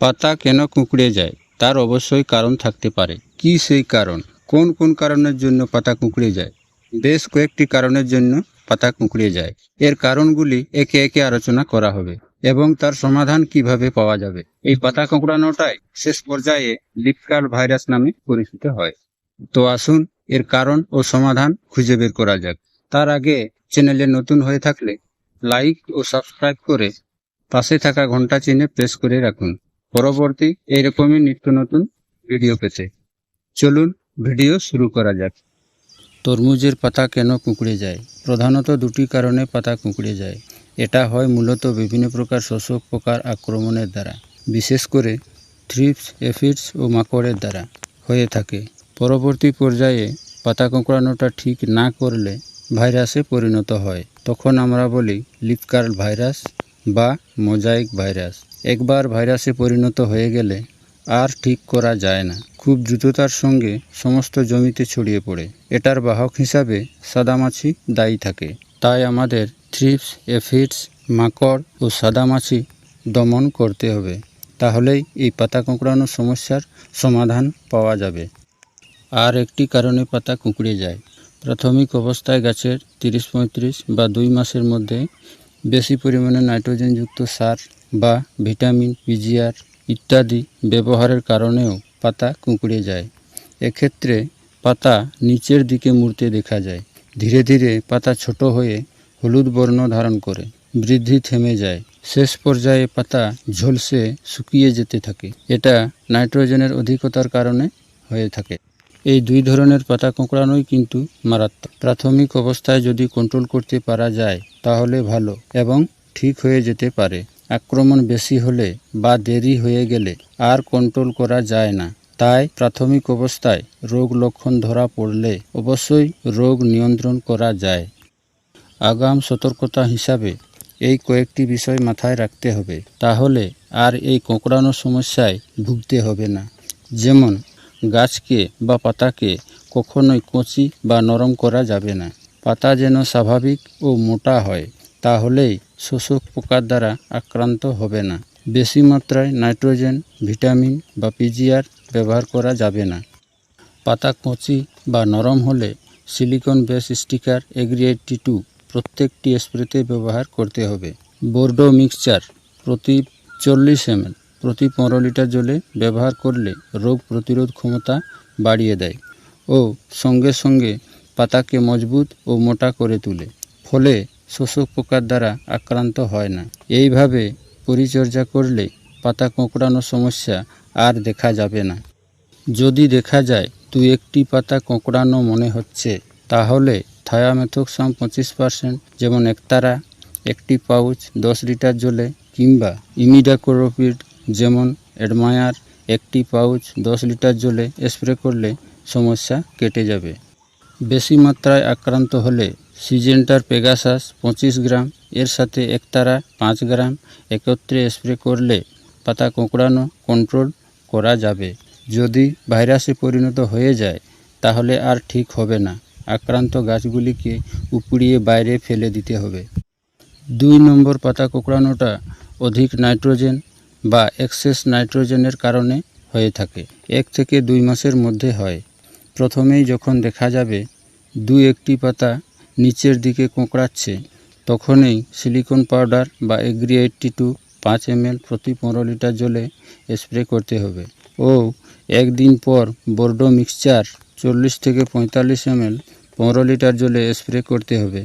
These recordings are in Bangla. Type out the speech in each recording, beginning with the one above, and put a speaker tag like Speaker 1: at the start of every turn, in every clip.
Speaker 1: পাতা কেন কুঁকড়ে যায়? তার অবশ্যই কারণ থাকতে পারে। কি সেই কারণ? কোন কোন কারণের জন্য পাতা কুঁকড়ে যায়? বেশ কয়েকটি কারণের জন্য পাতা কুঁকড়ে যায়। এর কারণগুলি একে একে আলোচনা করা হবে এবং তার সমাধান কীভাবে পাওয়া যাবে? এই পাতা কুঁকড়ানোটাই শেষ পর্যায়ে লিপকার ভাইরাস নামে পরিচিত হয়। তো আসুন এর কারণ ও সমাধান খুঁজে বের করা যাক। তার আগে চ্যানেলে নতুন হয়ে থাকলে লাইক ও সাবস্ক্রাইব করে পাশে থাকা ঘণ্টা চিহ্নে প্রেস করে রাখুন। পরবর্তী এইরকমই নিত্য নতুন ভিডিও পেতে। চলুন ভিডিও শুরু করা যাক। তরমুজের পাতা কেন কুঁকড়ে যায়? প্রধানত দুটি কারণে পাতা কুঁকড়ে যায়। এটা হয় মূলত বিভিন্ন প্রকার শোষক পোকার আক্রমণের দ্বারা, বিশেষ করে থ্রিপস, এফিডস ও মাকড়ের দ্বারা হয়ে থাকে। পরবর্তী পর্যায়ে পাতা কোঁকড়ানোটা ঠিক না করলে ভাইরাসে পরিণত হয়। তখন আমরা বলি লিপকার্ল ভাইরাস বা মোজাইক ভাইরাস। একবার ভাইরাসে পরিণত হয়ে গেলে আর ঠিক করা যায় না। খুব দ্রুততার সঙ্গে সমস্ত জমিতে ছড়িয়ে পড়ে। এটার বাহক হিসাবে সাদামাছি দায়ী থাকে। তাই আমাদের থ্রিপস, এফিডস, মাকড় ও সাদামাছি দমন করতে হবে। তাহলেই এই পাতা কোঁকড়ানোর সমস্যার সমাধান পাওয়া যাবে। আর একটি কারণে পাতা কুঁকড়ে যায়। প্রাথমিক অবস্থায় গাছের তিরিশ পঁয়ত্রিশ বা দুই মাসের মধ্যে বেশি পরিমাণে নাইট্রোজেনযুক্ত সার বা ভিটামিন, পিজিআর ইত্যাদি ব্যবহারের কারণেও পাতা কুঁকড়ে যায়। এক্ষেত্রে পাতা নিচের দিকে মুড়তে দেখা যায়। ধীরে ধীরে পাতা ছোট হয়ে হলুদ বর্ণ ধারণ করে, বৃদ্ধি থেমে যায়। শেষ পর্যায়ে পাতা ঝলসে শুকিয়ে যেতে থাকে। এটা নাইট্রোজেনের অধিকতার কারণে হয়ে থাকে। এই দুই ধরনের পাতা কোঁকড়ানোই কিন্তু মারাত্মক। প্রাথমিক অবস্থায় যদি কন্ট্রোল করতে পারা যায়, তাহলে ভালো এবং ঠিক হয়ে যেতে পারে। আক্রমণ বেশি হলে বা দেরি হয়ে গেলে আর কন্ট্রোল করা যায় না। তাই প্রাথমিক অবস্থায় রোগ লক্ষণ ধরা পড়লে অবশ্যই রোগ নিয়ন্ত্রণ করা যায়। আগাম সতর্কতা হিসাবে এই কয়েকটি বিষয় মাথায় রাখতে হবে। তাহলে আর এই কোঁকড়ানো সমস্যায় ভুগতে হবে না। যেমন গাছকে বা পাতাকে কখনোই কচি বা নরম করা যাবে না। পাতা যেন স্বাভাবিক ও মোটা হয়, তাহলেই শোষক পোকার দ্বারা আক্রান্ত হবে না। বেশি মাত্রায় নাইট্রোজেন, ভিটামিন বা পিজিআর ব্যবহার করা যাবে না। পাতা কচি বা নরম হলে silicon base sticker agri eighty two প্রত্যেকটি স্প্রেতে ব্যবহার করতে হবে। বোর্ডো মিক্সচার প্রতি চল্লিশ এমএল প্রতি পনেরো লিটার জলে ব্যবহার করলে রোগ প্রতিরোধ ক্ষমতা বাড়িয়ে দেয় ও সঙ্গে সঙ্গে পাতাকে মজবুত ও মোটা করে তোলে। ফলে শোষক পোকার দ্বারা আক্রান্ত হয় না। এইভাবে পরিচর্যা করলে পাতা কোঁকড়ানোর সমস্যা আর দেখা যাবে না। যদি দেখা যায় দু একটি পাতা কোঁকড়ানো মনে হচ্ছে, তাহলে থায়ামেথোক্সাম পঁচিশ পার্সেন্ট, যেমন একতারা, একটি পাউচ, দশ লিটার জলে, কিংবা ইমিডাক্লোরোপিড যেমন অ্যাডমায়ার, একটি পাউচ, দশ লিটার জলে স্প্রে করলে সমস্যা কেটে যাবে। বেশি মাত্রায় আক্রান্ত হলে সিজেন্টার পেগাসাস পঁচিশ গ্রাম, এর সাথে একতারা পাঁচ গ্রাম, একত্রে স্প্রে করলে পাতা কোঁকড়ানো কন্ট্রোল করা যাবে। যদি ভাইরাসে পরিণত হয়ে যায়, তাহলে আর ঠিক হবে না। আক্রান্ত গাছগুলিকে উপড়িয়ে বাইরে ফেলে দিতে হবে। দুই নম্বর পাতা কোঁকড়ানোটা অধিক নাইট্রোজেন বা এক্সেস নাইট্রোজেনের কারণে হয়ে থাকে। এক থেকে দুই মাসের মধ্যে হয়। প্রথমেই যখন দেখা যাবে দুই একটি পাতা নিচের দিকে কোঁকড়াচ্ছে, তখনই সিলিকন পাউডার বা এগ্রি এইটটি টু পাঁচ এমএল প্রতি পনেরো লিটার জলে স্প্রে করতে হবে। ও, একদিন পর বোর্ডো মিক্সচার চল্লিশ থেকে পঁয়তাল্লিশ এমএল পনেরো লিটার জলে স্প্রে করতে হবে।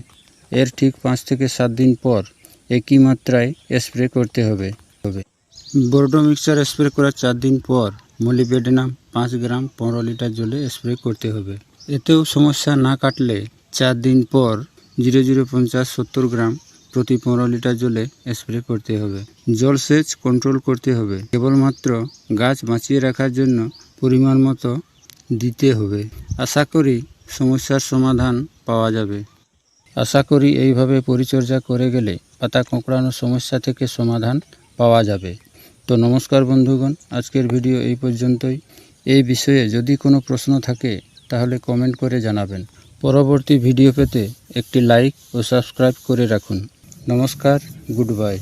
Speaker 1: এর ঠিক পাঁচ থেকে সাত দিন পর একই মাত্রায় স্প্রে করতে হবে। হবে বোর্ডো মিক্সচার স্প্রে করার চার দিন পর মলিবেডেনাম পাঁচ গ্রাম পনেরো লিটার জলে স্প্রে করতে হবে। এতেও সমস্যা না কাটলে চার দিন পর জিরো জিরো পঞ্চাশ সত্তর গ্রাম প্রতি পনেরো লিটার জলে স্প্রে করতে হবে। জলসেচ কন্ট্রোল করতে হবে। কেবলমাত্র গাছ বাঁচিয়ে রাখার জন্য পরিমাণ মতো দিতে হবে। আশা করি সমস্যার সমাধান পাওয়া যাবে। আশা করি এইভাবে পরিচর্যা করে গেলে পাতা কোঁকড়ানোর সমস্যা থেকে সমাধান পাওয়া যাবে। তো নমস্কার বন্ধুগণ, আজকের ভিডিও এই পর্যন্তই। এই বিষয়ে যদি কোনো প্রশ্ন থাকে তাহলে কমেন্ট করে জানাবেন। পরবর্তী ভিডিও পেতে একটি লাইক ও সাবস্ক্রাইব করে রাখুন। নমস্কার গুড বাই।